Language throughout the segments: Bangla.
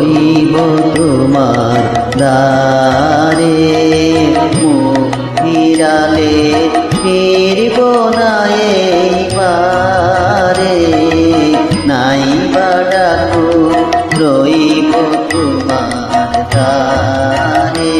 হইব তোমার দারে মুখ ফিরালে ফিরব না পারে নাই বা ডাকু রইব তোমার দারে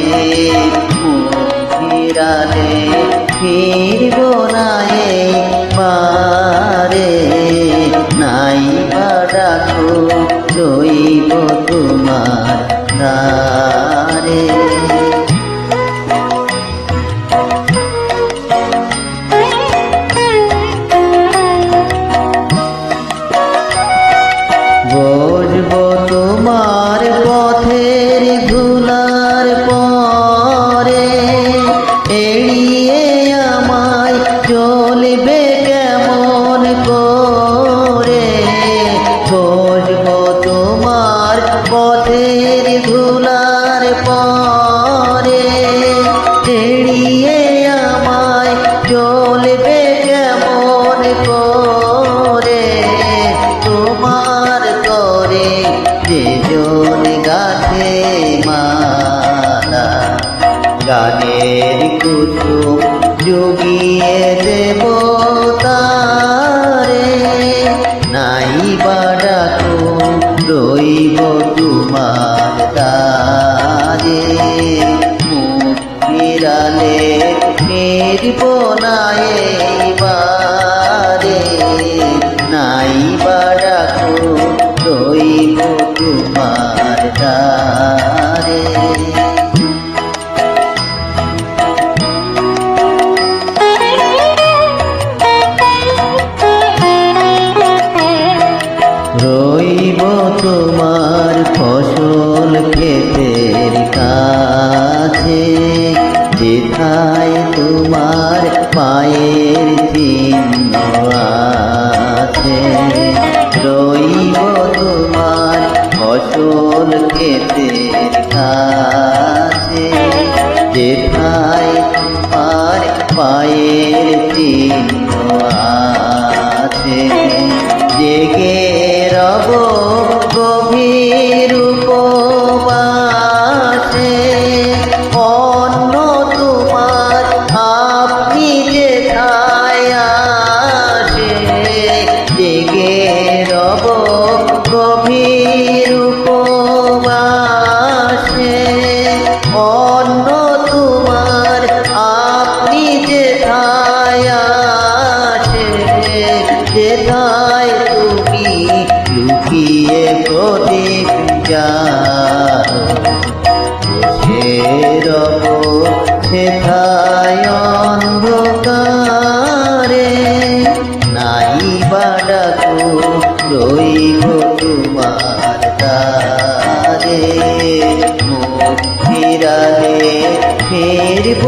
পথের ধুলার পরে এড়িয়ে আমায় চলবে কেমন করে? খোঁজব তোমার পথের ধুলার পরে জন গাছে মালা। গানের কুসুম জুগিয়ে দেব তারে। নাই বা ডাকো, রইব তোমার তারে। মুখ ফিরালে ফিরব না এইবারে। তোমার দ্বারে রইব তোমার ফসল ক্ষেতের কাছে যেথায় তোমার পায়ের চিহ্ন ফসল ক্ষেতের কাছে যেথায় আর পায়ের চিহ্ন রব সেথায় অন্ধকারে নাই বা ডাকো রইব তোমার দ্বারে। মুখ ফিরালে ফিরব